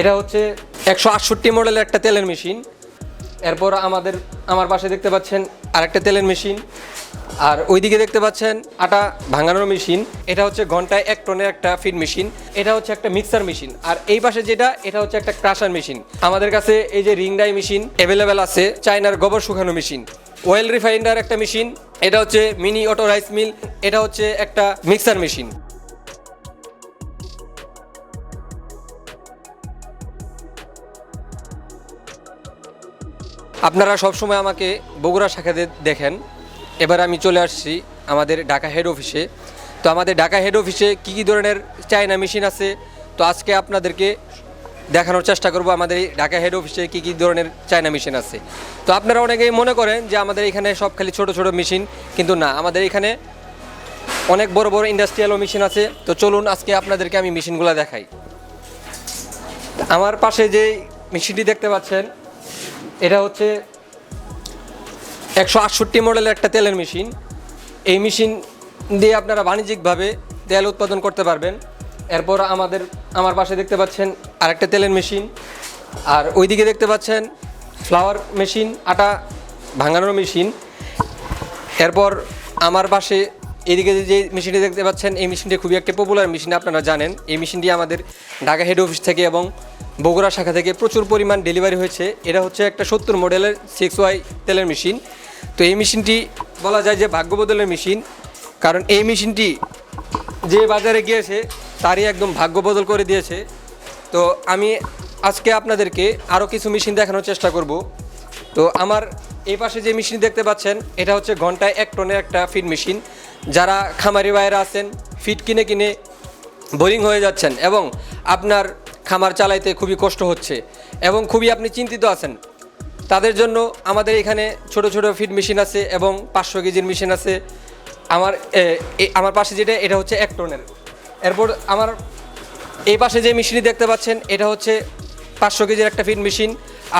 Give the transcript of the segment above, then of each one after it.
এটা হচ্ছে একশো আটষট্টি মডেলের একটা তেলের মেশিন। এরপর আমাদের, আমার পাশে দেখতে পাচ্ছেন আরেকটা তেলের মেশিন। আর ওইদিকে দেখতে পাচ্ছেন আটা ভাঙানোর মেশিন। এটা হচ্ছে ঘন্টায় এক টনের একটা ফিড মেশিন। এটা হচ্ছে একটা মিক্সার মেশিন। আর এই পাশে যেটা, এটা হচ্ছে একটা ক্রাশার মেশিন। আমাদের কাছে এই যে রিং ডাই মেশিন অ্যাভেলেবেল আছে, চায়নার গোবর শুকানো মেশিন। ওয়েল রিফাইন্ডার একটা মেশিন। এটা হচ্ছে মিনি অটো রাইস মিল এটা হচ্ছে একটা মিক্সার মেশিন। আপনারা সবসময় আমাকে বগুড়া শাখাতে দেখেন। এবার আমি চলে আসছি আমাদের ঢাকা হেড অফিসে তো আমাদের ঢাকা হেড অফিসে কী কী ধরনের চায়না মেশিন আছে? তো আজকে আপনাদেরকে দেখানোর চেষ্টা করব আমাদের ঢাকা হেড অফিসে কী কী ধরনের চায়না মেশিন আছে। তো আপনারা অনেকেই মনে করেন যে আমাদের এখানে সব খালি ছোট ছোট মেশিন কিন্তু না, আমাদের এখানে অনেক বড় বড় ইন্ডাস্ট্রিয়ালও মেশিন আছে। তো চলুন আজকে আপনাদেরকে আমি মেশিনগুলো দেখাই। আমার পাশে যে মেশিনটি দেখতে পাচ্ছেন এটা হচ্ছে একশো আটষট্টি মডেলের একটা তেলের মেশিন। এই মেশিন দিয়ে আপনারা বাণিজ্যিকভাবে তেল উৎপাদন করতে পারবেন। এরপর আমাদের, আমার পাশে দেখতে পাচ্ছেন আরেকটা তেলের মেশিন। আর ওইদিকে দেখতে পাচ্ছেন ফ্লাওয়ার মেশিন, আটা ভাঙানোর মেশিন। এরপর আমার পাশে এদিকে যে মেশিনটি দেখতে পাচ্ছেন, এই মেশিনটি খুবই একটা পপুলার মেশিন আপনারা জানেন। এই মেশিনটি আমাদের ঢাকা হেড অফিস থেকে এবং বগুড়া শাখা থেকে প্রচুর পরিমাণ ডেলিভারি হয়েছে। এটা হচ্ছে একটা সত্তর মডেলের সিক্স ওয়াই তেলের মেশিন তো এই মেশিনটি বলা যায় যে ভাগ্য বদলের মেশিন কারণ এই মেশিনটি যে বাজারে গিয়েছে, তারই একদম ভাগ্য বদল করে দিয়েছে। তো আমি আজকে আপনাদেরকে আরও কিছু মেশিন দেখানোর চেষ্টা করব। তো আমার এই পাশে যে মেশিন দেখতে পাচ্ছেন, এটা হচ্ছে ঘন্টায় এক টনের একটা ফিড মেশিন যারা খামারি বাইরে আছেন ফিড কিনে কিনে বোরিং হয়ে যাচ্ছেন এবং আপনার খামার চালাইতে খুবই কষ্ট হচ্ছে এবং খুবই আপনি চিন্তিত আছেন, তাদের জন্য আমাদের এখানে ছোট ছোট ফিড মেশিন আছে এবং পাঁচশো কেজির মেশিন আছে। আমার আমার পাশে যেটা, এটা হচ্ছে এক টনের। এরপর আমার এই পাশে যে মেশিনটি দেখতে পাচ্ছেন, এটা হচ্ছে পাঁচশো কেজির একটা ফিড মেশিন।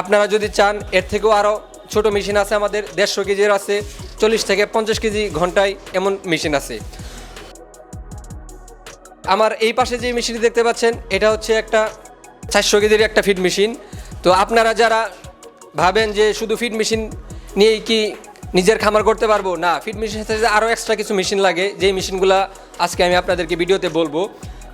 আপনারা যদি চান, এর থেকেও আরও ছোট মেশিন আছে আমাদের, দেড়শো কেজির আছে, চল্লিশ থেকে পঞ্চাশ কেজি ঘন্টায় এমন মেশিন আছে। আমার এই পাশে যে মেশিনটি দেখতে পাচ্ছেন, এটা হচ্ছে একটা চারশো কেজির একটা ফিড মেশিন। তো আপনারা যারা ভাবেন যে শুধু ফিড মেশিন নিয়েই কি নিজের খামার করতে পারব, না ফিড মেশিনের সাথে আরও এক্সট্রা কিছু মেশিন লাগে, যেই মেশিনগুলো আজকে আমি আপনাদেরকে ভিডিওতে বলব।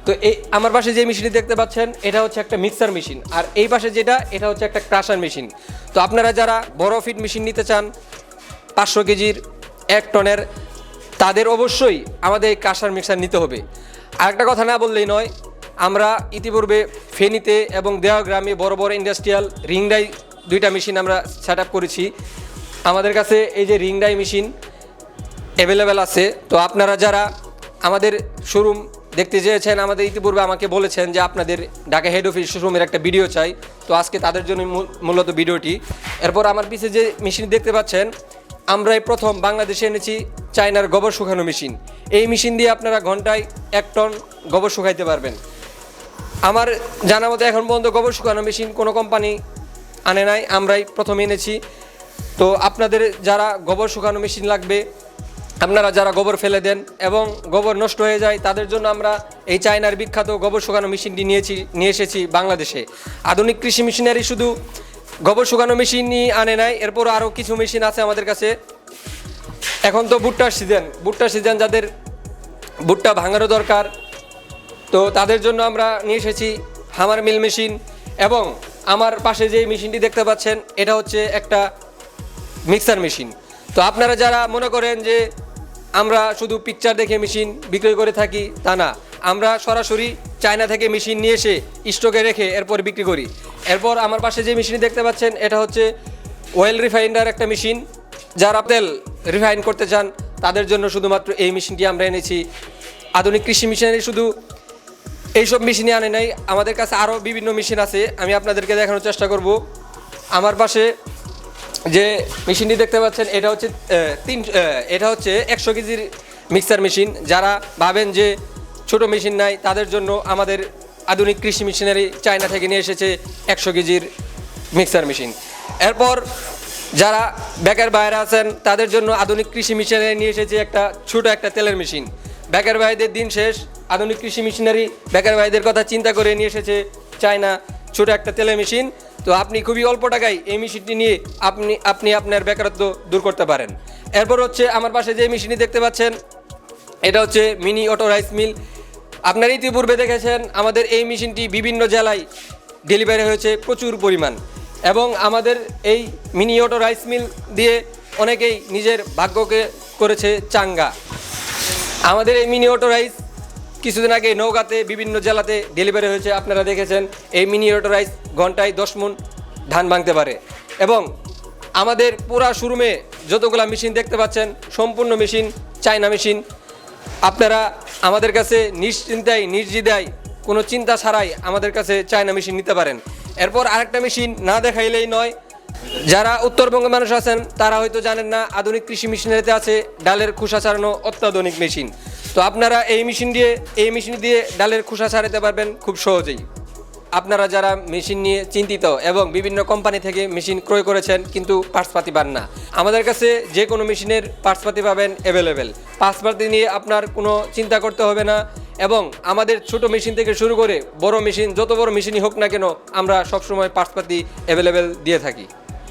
তো এই আমার পাশে যে মেশিনটি দেখতে পাচ্ছেন, এটা হচ্ছে একটা মিক্সার মেশিন। আর এই পাশে যেটা, এটা হচ্ছে একটা ক্রাশার মেশিন। তো আপনারা যারা বড় ফিড মেশিন নিতে চান, পাঁচশো কেজির এক টনের, তাদের অবশ্যই আমাদের এই ক্রাশার মিক্সার নিতে হবে। আরেকটা কথা না বললেই নয়, আমরা ইতিপূর্বে ফেনীতে এবং দেওয়াগ্রামে বড় বড় ইন্ডাস্ট্রিয়াল রিংডাই দুইটা মেশিন আমরা সেট করেছি। আমাদের কাছে এই যে রিংডাই মেশিন অ্যাভেলেবেল আছে। তো আপনারা যারা আমাদের শোরুম দেখতে চেয়েছেন, আমাদের ইতিপূর্বে আমাকে বলেছেন যে আপনাদের ঢাকা হেড অফিস শোরুমের একটা ভিডিও চাই। তো আজকে তাদের জন্য মূলত ভিডিওটি এরপর আমার পিছে যে মেশিন দেখতে পাচ্ছেন, আমরাই প্রথম বাংলাদেশে এনেছি চায়নার গোবর শুকানো মেশিন এই মেশিন দিয়ে আপনারা ঘন্টায় এক টন গোবর শুকাইতে পারবেন। আমার জানা মতো এখন পর্যন্ত গোবর শুকানো মেশিন কোনো কোম্পানি আনে নাই, আমরাই প্রথম এনেছি। তো আপনাদের যারা গোবর শুকানো মেশিন লাগবে আপনারা যারা গোবর ফেলে দেন এবং গোবর নষ্ট হয়ে যায়, তাদের জন্য আমরা এই চায়নার বিখ্যাত গোবর শুকানো মেশিনটি নিয়েছি, নিয়ে এসেছি বাংলাদেশে। আধুনিক কৃষি মেশিনারি শুধু গোবর শুকানো মেশিনই আনে নাই এরপর আরও কিছু মেশিন আছে আমাদের কাছে। এখন তো ভুট্টার সিজন ভুট্টার সিজন যাদের ভুট্টা ভাঙারও দরকার, তো তাদের জন্য আমরা নিয়ে এসেছি হামার মিল মেশিন এবং আমার পাশে যে মেশিনটি দেখতে পাচ্ছেন, এটা হচ্ছে একটা মিক্সার মেশিন। তো আপনারা যারা মনে করেন যে আমরা শুধু পিকচার দেখে মেশিন বিক্রয় করে থাকি, তা না। আমরা সরাসরি চায়না থেকে মেশিন নিয়ে এসে স্টকে রেখে এরপর বিক্রি করি। এরপর আমার পাশে যে মেশিনটি দেখতে পাচ্ছেন, এটা হচ্ছে ওয়েল রিফাইন্ডার একটা মেশিন যারা তেল রিফাইন করতে চান, তাদের জন্য শুধুমাত্র এই মেশিনটি আমরা এনেছি। আধুনিক কৃষি মেশিনারি শুধু এইসব মেশিনই আনে নাই। আমাদের কাছে আরও বিভিন্ন মেশিন আছে। আমি আপনাদেরকে দেখানোর চেষ্টা করব। আমার পাশে যে মেশিনটি দেখতে পাচ্ছেন, এটা হচ্ছে তিন এটা হচ্ছে একশো কেজির মিক্সার মেশিন। যারা ভাবেন যে ছোট মেশিন নাই, তাদের জন্য আমাদের আধুনিক কৃষি মেশিনারি চায়না থেকে নিয়ে এসেছে একশো কেজির মিক্সার মেশিন। এরপর যারা বেকার বাইরে আছেন, তাদের জন্য আধুনিক কৃষি মেশিনারি নিয়ে এসেছে একটা ছোট একটা তেলের মেশিন। বেকার ভাইদের দিন শেষ, আধুনিক কৃষি মেশিনারি বেকার ভাইদের কথা চিন্তা করে নিয়ে এসেছে চায়না ছোট একটা তেলের মেশিন। তো আপনি খুবই অল্প টাকায় এই মেশিনটি নিয়ে আপনি আপনি আপনার বেকারত্ব দূর করতে পারেন। এরপর হচ্ছে আমার পাশে যে মেশিনটি দেখতে পাচ্ছেন, এটা হচ্ছে মিনি অটো রাইস মিল। আপনারা ইতিপূর্বে দেখেছেন, আমাদের এই মেশিনটি বিভিন্ন জেলায় ডেলিভারি হয়েছে প্রচুর পরিমাণ। এবং আমাদের এই মিনি অটো রাইস মিল দিয়ে অনেকেই নিজের ভাগ্যকে করেছে চাঙ্গা। আমাদের এই মিনি অটো রাইস কিছুদিন আগে নৌকাতে বিভিন্ন জেলাতে ডেলিভারি হয়েছে। আপনারা দেখেছেন, এই মিনি অটো রাইস ঘন্টায় দশ মন ধান ভাঙতে পারে। এবং আমাদের পুরা শোরুমে যতগুলা মেশিন দেখতে পাচ্ছেন, সম্পূর্ণ মেশিন, চায়না মেশিন। আপনারা আমাদের কাছে নিশ্চিন্তায়, নির্জিদায়, কোনো চিন্তা ছাড়াই আমাদের কাছে চায়না মেশিন নিতে পারেন। এরপর আরেকটা মেশিন না দেখাইলেই নয় যারা উত্তরবঙ্গের মানুষ আছেন, তারা হয়তো জানেন না, আধুনিক কৃষি মেশিনারিতে আছে ডালের খোসা ছাড়ানো অত্যাধুনিক মেশিন। তো আপনারা এই মেশিন দিয়ে, এই মেশিন দিয়ে ডালের খোসা ছাড়াতে পারবেন খুব সহজেই। আপনারা যারা মেশিন নিয়ে চিন্তিত এবং বিভিন্ন কোম্পানি থেকে মেশিন ক্রয় করেছেন, কিন্তু পার্টসপাতি পান না। আমাদের কাছে যে কোনো মেশিনের পার্টসপাতি পাবেন অ্যাভেলেবেল পার্টসপাতি নিয়ে আপনার কোনো চিন্তা করতে হবে না এবং আমাদের ছোট মেশিন থেকে শুরু করে বড় মেশিন, যত বড় মেশিনই হোক না কেন, আমরা সবসময় পার্টসপাতি অ্যাভেলেবেল দিয়ে থাকি।